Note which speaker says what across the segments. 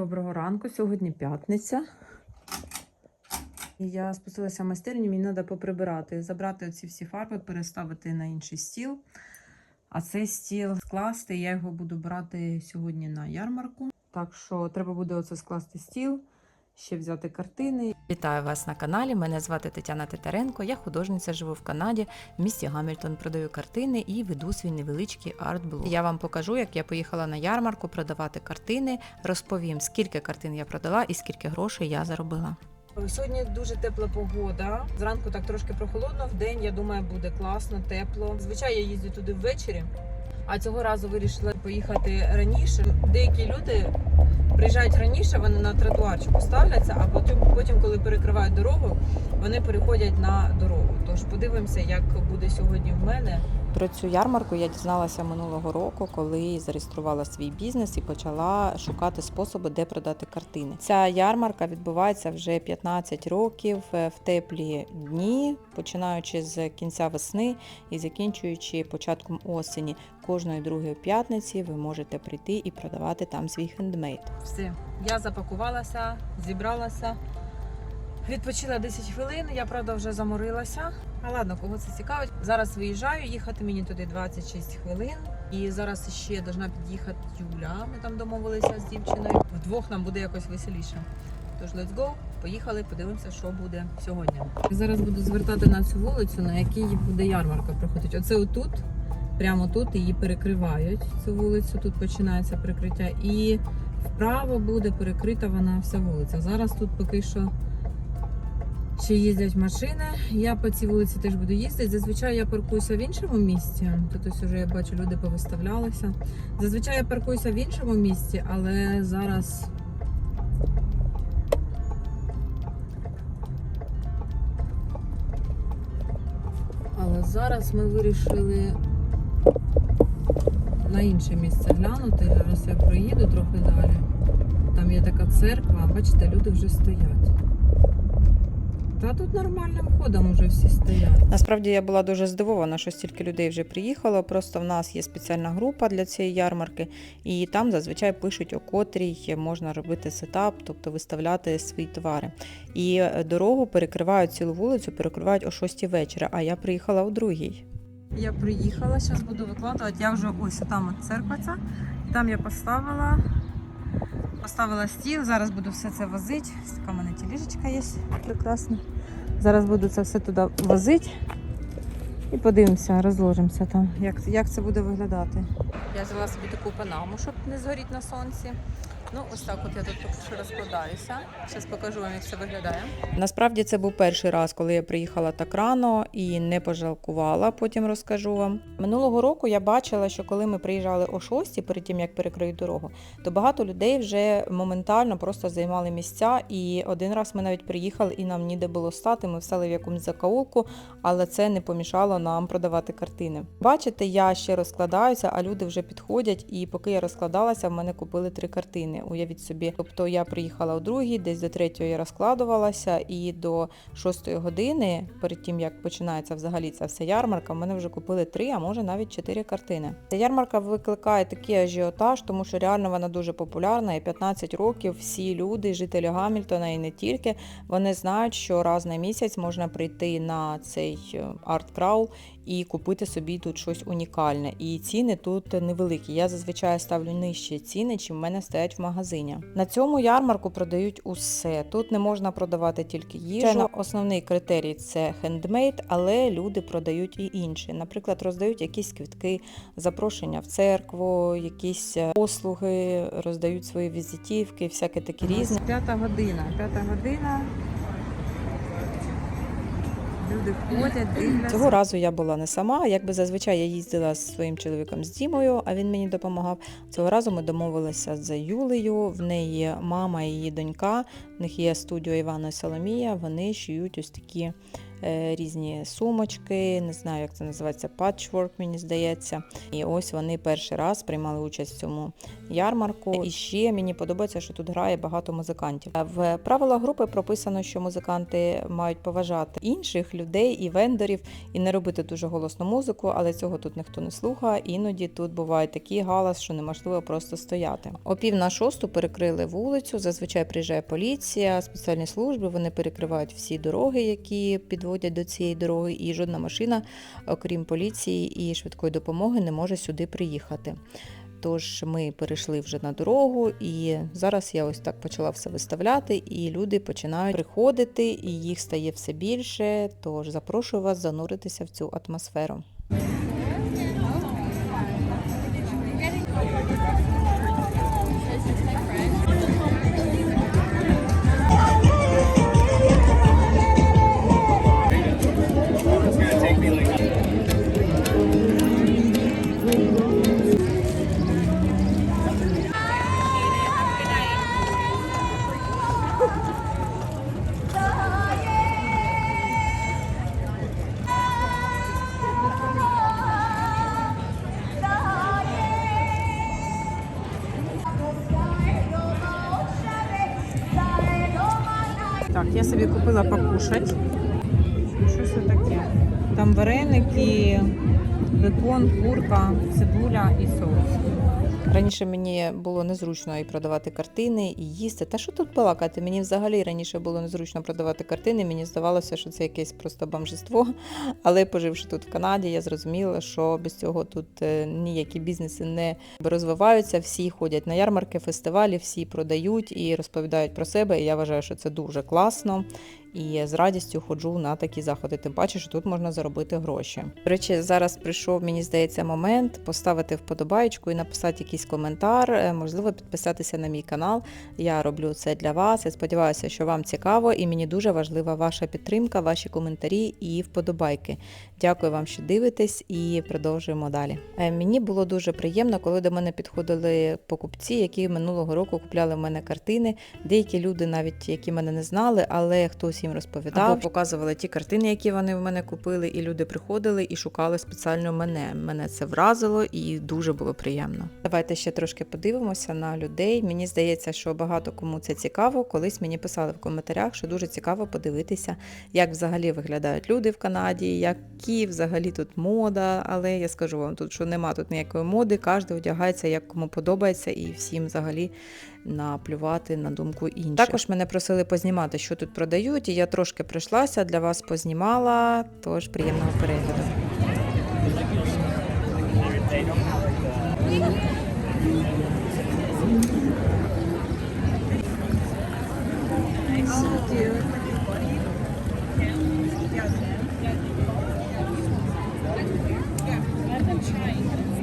Speaker 1: Доброго ранку, сьогодні п'ятниця. Я спустилася в майстерню, мені треба поприбирати, забрати оці всі фарби, переставити на інший стіл. А цей стіл скласти, я його буду брати сьогодні на ярмарку. Так що треба буде оце скласти стіл, ще взяти картини.
Speaker 2: Вітаю вас на каналі. Мене звати Тетяна Титаренко. Я художниця, живу в Канаді, в місті Гамільтон. Продаю картини і веду свій невеличкий арт-блог. Я вам покажу, як я поїхала на ярмарку продавати картини. Розповім, скільки картин я продала і скільки грошей я заробила.
Speaker 1: Сьогодні дуже тепла погода. Зранку так трошки прохолодно, в день, я думаю, буде класно, тепло. Звичайно, я їздю туди ввечері, а цього разу вирішила поїхати раніше. Деякі люди приїжджають раніше, вони на тротуарчику ставляться, а потім, потім, коли перекривають дорогу, вони переходять на дорогу. Тож подивимося, як буде сьогодні в мене.
Speaker 2: Про цю ярмарку я дізналася минулого року, коли зареєструвала свій бізнес і почала шукати способи, де продати картини. Ця ярмарка відбувається вже 15 років е, в теплі дні, починаючи з кінця весни і закінчуючи початком осені. Кожної другої п'ятниці ви можете прийти і продавати там свій хендмейд.
Speaker 1: Все, я запакувалася, зібралася. Відпочила 10 хвилин, я правда вже заморилася. А ладно, кого це цікавить. Зараз виїжджаю, їхати мені туди 26 хвилин. І зараз ще должна під'їхати Юля. Ми там домовилися з дівчиною. Вдвох нам буде якось веселіше. Тож let's go, поїхали, подивимося, що буде сьогодні. Зараз буду звертати на цю вулицю, на якій буде ярмарка проходить. Оце отут, прямо тут її перекривають. Цю вулицю тут починається перекриття. І вправо буде перекрита вона вся вулиця. Зараз тут поки що ще їздять машини. Я по цій вулиці теж буду їздити. Зазвичай я паркуюся в іншому місці. Тут ось уже я бачу, люди повиставлялися. Зазвичай я паркуюся в іншому місці, але зараз. Зараз ми вирішили на інше місце глянути. Зараз я проїду трохи далі. Там є така церква, бачите, люди вже стоять. Та тут нормальним ходом вже всі стоять.
Speaker 2: Насправді я була дуже здивована, що стільки людей вже приїхало. Просто в нас є спеціальна група для цієї ярмарки, і там зазвичай пишуть, о котрій можна робити сетап, тобто виставляти свої товари. І е, дорогу перекривають цілу вулицю, перекривають о 6 вечора, а я приїхала о 2.
Speaker 1: Я приїхала, зараз буду викладувати. Я вже ось там от церква ця. Там я поставила. Поставила стіл, зараз буду все це возити. Така в мене тіліжечка є прекрасна. Зараз буду це все туди возити. І подивимося, розложимося там, як, як це буде виглядати. Я взяла собі таку панаму, щоб не згоріти на сонці. Ну, ось так от я тут поки що розкладаюся. Зараз покажу вам, як це виглядає.
Speaker 2: Насправді це був перший раз, коли я приїхала так рано і не пожалкувала, потім розкажу вам. Минулого року я бачила, що коли ми приїжджали о 6 перед тим, як перекриють дорогу, то багато людей вже моментально просто займали місця. І один раз ми навіть приїхали і нам ніде було стати. Ми встали в якомусь закоулку, але це не помішало нам продавати картини. Бачите, я ще розкладаюся, а люди вже підходять. І поки я розкладалася, в мене купили три картини. Уявіть собі, тобто я приїхала о другій, десь до третьої я розкладувалася, і до шостої години, перед тим як починається взагалі ця вся ярмарка, в мене вже купили три, а може навіть чотири картини. Ця ярмарка викликає такий ажіотаж, тому що реально вона дуже популярна. І 15 років всі люди, жителі Гамільтона і не тільки, вони знають, що раз на місяць можна прийти на цей е, арт-крау і купити собі тут щось унікальне. І ціни тут невеликі. Я зазвичай ставлю нижчі ціни, чим в мене стоять в магазині. На цьому ярмарку продають усе. Тут не можна продавати тільки їжу. Основний критерій це хендмейд, але люди продають і інші. Наприклад, роздають якісь квітки, запрошення в церкву, якісь е, послуги, роздають свої візитівки, всяке таке різне.
Speaker 1: П'ята година. П'ята година. Люди ходять, дивляться.
Speaker 2: Цього разу я була не сама. Якби зазвичай я їздила з своїм чоловіком з Дімою, а він мені допомагав. Цього разу ми домовилися з Юлею. В неї мама і її донька. В них є студіо Івана і Соломія. Вони шиють ось такі різні сумочки, не знаю, як це називається, patchwork, мені здається. І ось вони перший раз приймали участь в цьому ярмарку. І ще мені подобається, що тут грає багато музикантів. В правилах групи прописано, що музиканти мають поважати інших людей і вендорів і не робити дуже голосну музику, але цього тут ніхто не слухає. Іноді тут буває такий галас, що неможливо просто стояти. О пів на шосту перекрили вулицю. Зазвичай приїжджає поліція, спеціальні служби. Вони перекривають всі дороги, які підводять до цієї дороги, і жодна машина, окрім поліції і швидкої допомоги, не може сюди приїхати. Тож ми перейшли вже на дорогу, і зараз я ось так почала все виставляти, і люди починають приходити, і їх стає все більше. Тож запрошую вас зануритися в цю атмосферу. Собі купила покушать. Що це таке? Там вареники, бекон, курка, цибуля і соус. Раніше мені було незручно і продавати картини, і їсти. Та що тут балакати? Мені взагалі раніше було незручно продавати картини. Мені здавалося, що це якесь просто бомжество. Але поживши тут в Канаді, я зрозуміла, що без цього тут е, ніякі бізнеси не розвиваються. Всі ходять на ярмарки, фестивалі, всі продають і розповідають про себе. І я вважаю, що це дуже класно. І з радістю ходжу на такі заходи. Тим паче, що тут можна заробити гроші. До речі, зараз прийшов, мені здається, момент поставити вподобайку і написати якийсь коментар. е, Можливо, підписатися на мій канал. Я роблю це для вас. Я сподіваюся, що вам цікаво, і мені дуже важлива ваша підтримка, ваші коментарі і вподобайки. Дякую вам, що дивитесь, і продовжуємо далі. Е, Мені було дуже приємно, коли до мене підходили покупці, які минулого року купляли в мене картини. Деякі люди, навіть які мене не знали, але хтось їм розповідав, або показували ті картини, які вони в мене купили, і люди приходили і шукали спеціально мене. Мене це вразило і дуже було приємно. Давайте ще трошки подивимося на людей. Мені здається, що багато кому це цікаво. Колись мені писали в коментарях, що дуже цікаво подивитися, як взагалі виглядають люди в Канаді, які взагалі тут мода. Але я скажу вам тут, що нема тут ніякої моди, кожен одягається як кому подобається, і всім взагалі наплювати на думку інших. Також мене просили познімати, що тут продають, і я трошки прийшлася для вас познімала. Тож приємного перегляду.
Speaker 3: It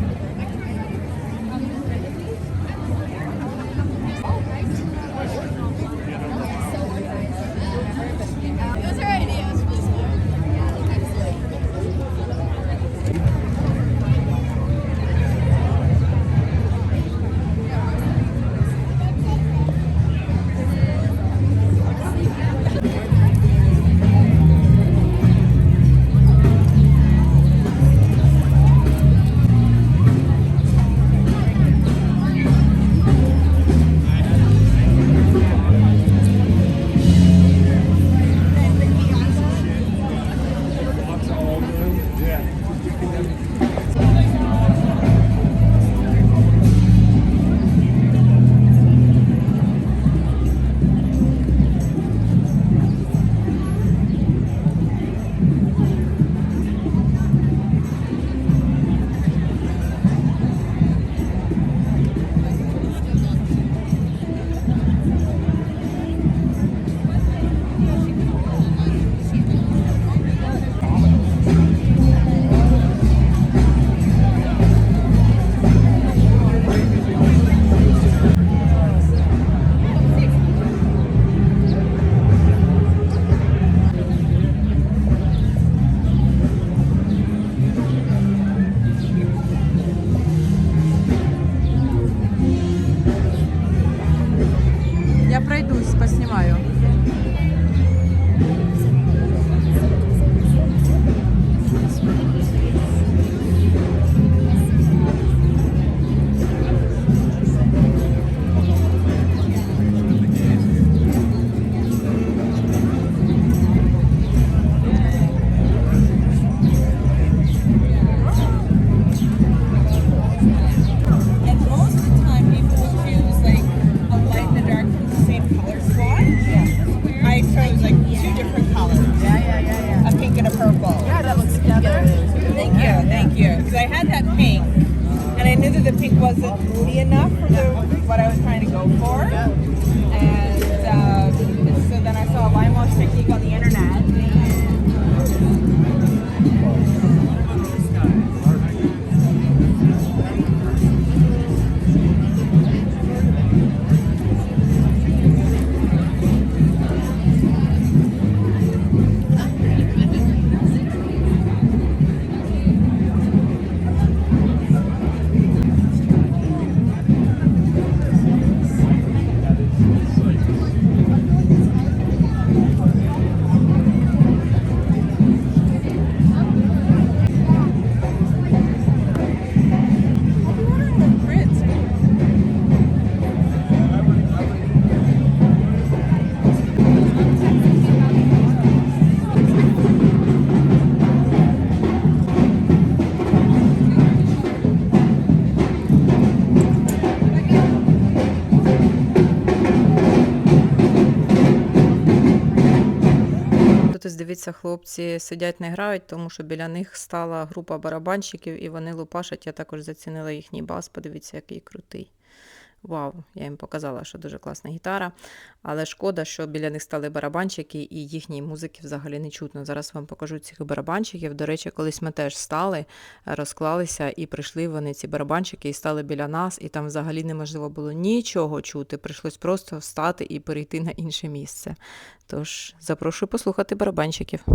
Speaker 3: Я had that pink, and
Speaker 1: I knew that
Speaker 4: the pink wasn't moody enough for the, what I was trying to go for. And uh, so then I saw a lime wash technique on the internet.
Speaker 2: Дивіться, хлопці сидять, не грають, тому що біля них стала група барабанщиків і вони лупашать. Я також зацінила їхній бас. Подивіться, який крутий. Вау, я їм показала, що дуже класна гітара. Але шкода, що біля них стали барабанщики, і їхньої музики взагалі не чутно. Зараз вам покажу цих барабанщиків. До речі, колись ми теж стали, розклалися, і прийшли вони, ці барабанщики, і стали біля нас, і там взагалі неможливо було нічого чути. Прийшлось просто встати і перейти на інше місце. Тож запрошую послухати барабанщиків.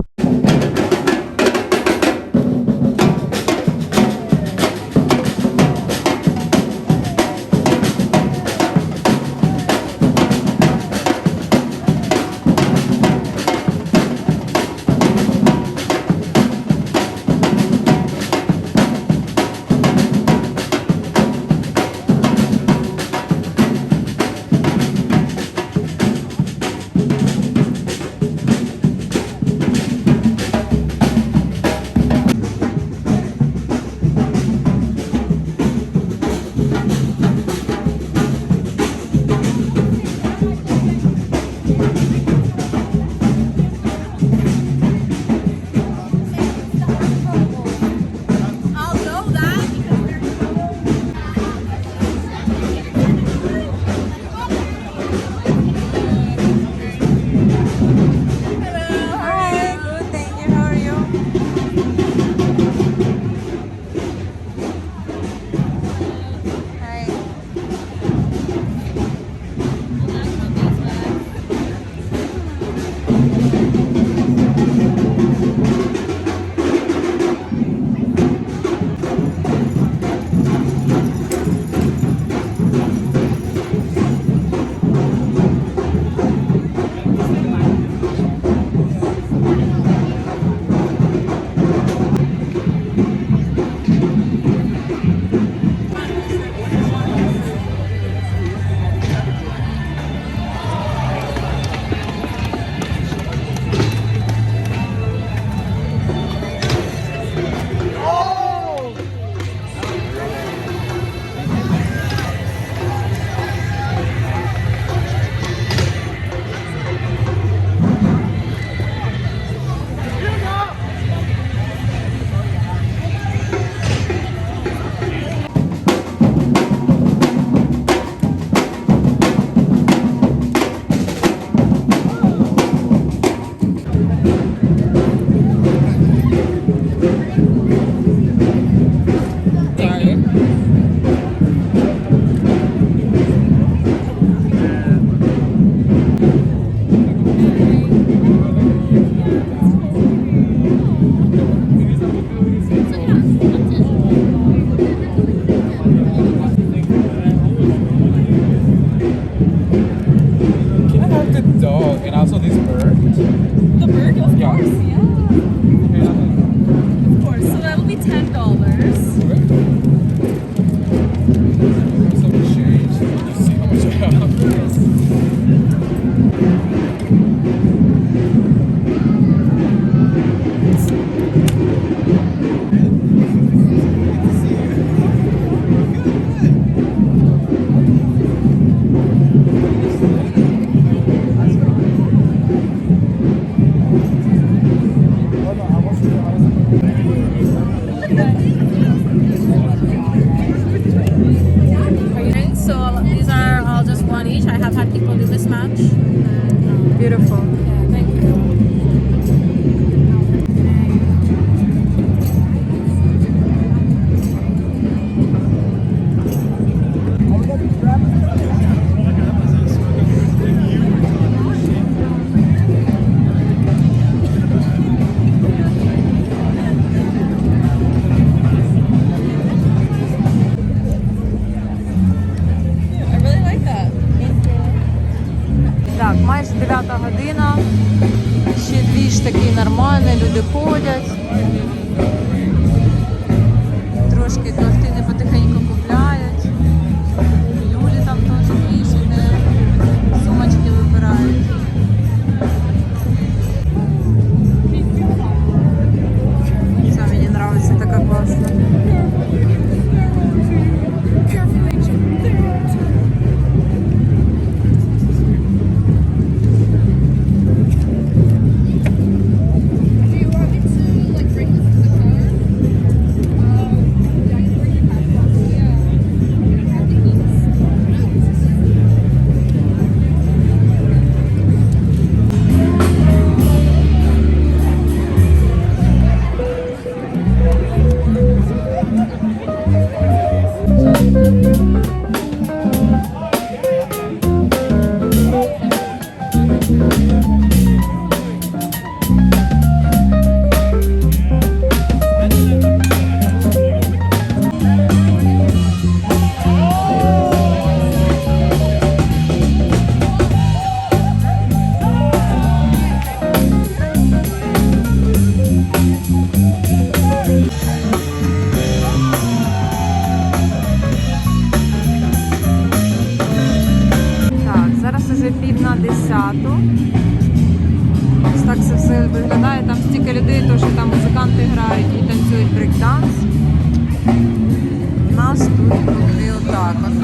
Speaker 5: have had people do this much.
Speaker 1: Beautiful.
Speaker 3: Yeah.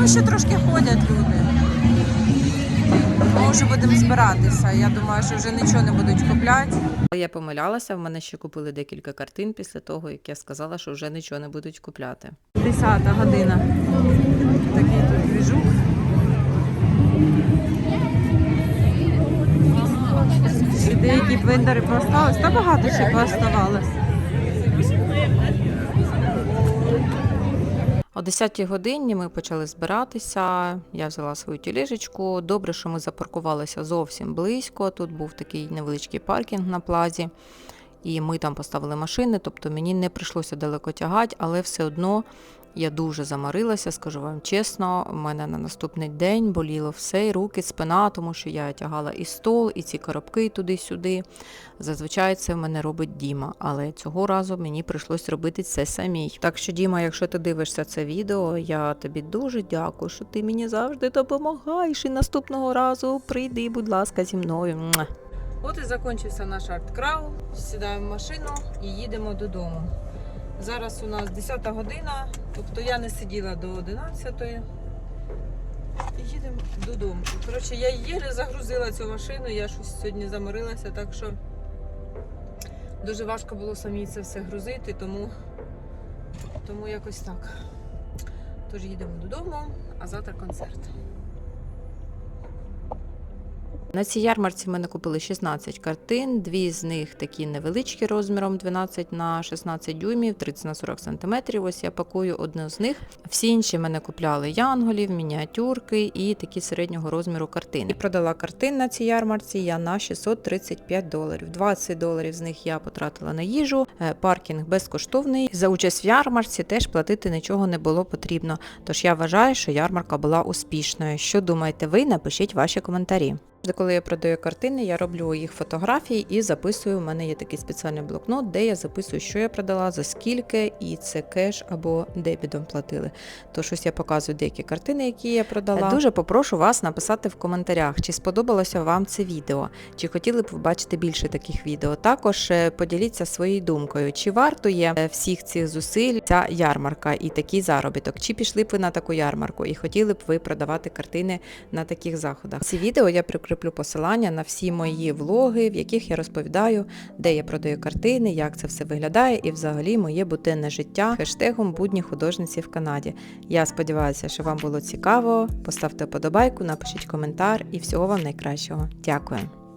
Speaker 1: Ну, ще трошки ходять люди. Ми вже будемо збиратися. Я думаю, що вже нічого не будуть купляти.
Speaker 2: Я помилялася, в мене ще купили декілька картин після того, як я сказала, що вже нічого не будуть купляти.
Speaker 1: Десята година. Такий тут двіжух. Деякі блендери поставились. Та багато ще поставалось.
Speaker 2: О 10-й годині ми почали збиратися. Я взяла свою тіліжечку. Добре, що ми запаркувалися зовсім близько. Тут був такий невеличкий паркінг на плазі, і ми там поставили машини, тобто мені не прийшлося далеко тягати, але все одно я дуже замарилася, скажу вам чесно. У мене на наступний день боліло все, і руки, спина, тому що я тягала і стол, і ці коробки туди-сюди. Зазвичай це в мене робить Діма, але цього разу мені прийшлось робити це самій. Так що, Діма, якщо ти дивишся це відео, я тобі дуже дякую, що ти мені завжди допомагаєш. І наступного разу прийди, будь ласка, зі мною.
Speaker 1: От і закінчився наш арт-крау. Сідаємо в машину і їдемо додому. Зараз у нас 10 година, тобто я не сиділа до 11. І їдемо додому. Коротше, я єлі загрузила цю машину, я щось сьогодні заморилася, так що дуже важко було самі це все грузити, тому, тому якось так. Тож їдемо додому, а завтра концерт.
Speaker 2: На цій ярмарці ми накупили 16 картин, дві з них такі невеличкі розміром 12 на 16 дюймів, 30 на 40 сантиметрів. Ось я пакую одну з них. Всі інші мене купляли янголів, мініатюрки і такі середнього розміру картини. І продала картин на цій ярмарці я на 635 доларів. 20 доларів з них я потратила на їжу. Е, Паркінг безкоштовний. За участь в ярмарці теж платити нічого не було потрібно. Тож я вважаю, що ярмарка була успішною. Що думаєте ви? Напишіть ваші коментарі. Коли я продаю картини, я роблю їх фотографії і записую. У мене є такий спеціальний блокнот, де я записую, що я продала, за скільки, і це кеш або дебідом платили. То щось я показую деякі картини, які я продала. Дуже попрошу вас написати в коментарях, чи сподобалося вам це відео, чи хотіли б ви бачити більше таких відео. Також е, поділіться своєю думкою, чи вартує е, всіх цих зусиль ця ярмарка і такий заробіток, чи пішли б ви на таку ярмарку і хотіли б ви продавати картини на таких заходах. Ці відео я прикріплю прикріплю посилання на всі мої влоги, в яких я розповідаю, де я продаю картини, як це все виглядає, і взагалі моє буденне життя хештегом будні художниці в Канаді. Я сподіваюся, що вам було цікаво. Поставте вподобайку, напишіть коментар і всього вам найкращого. Дякую.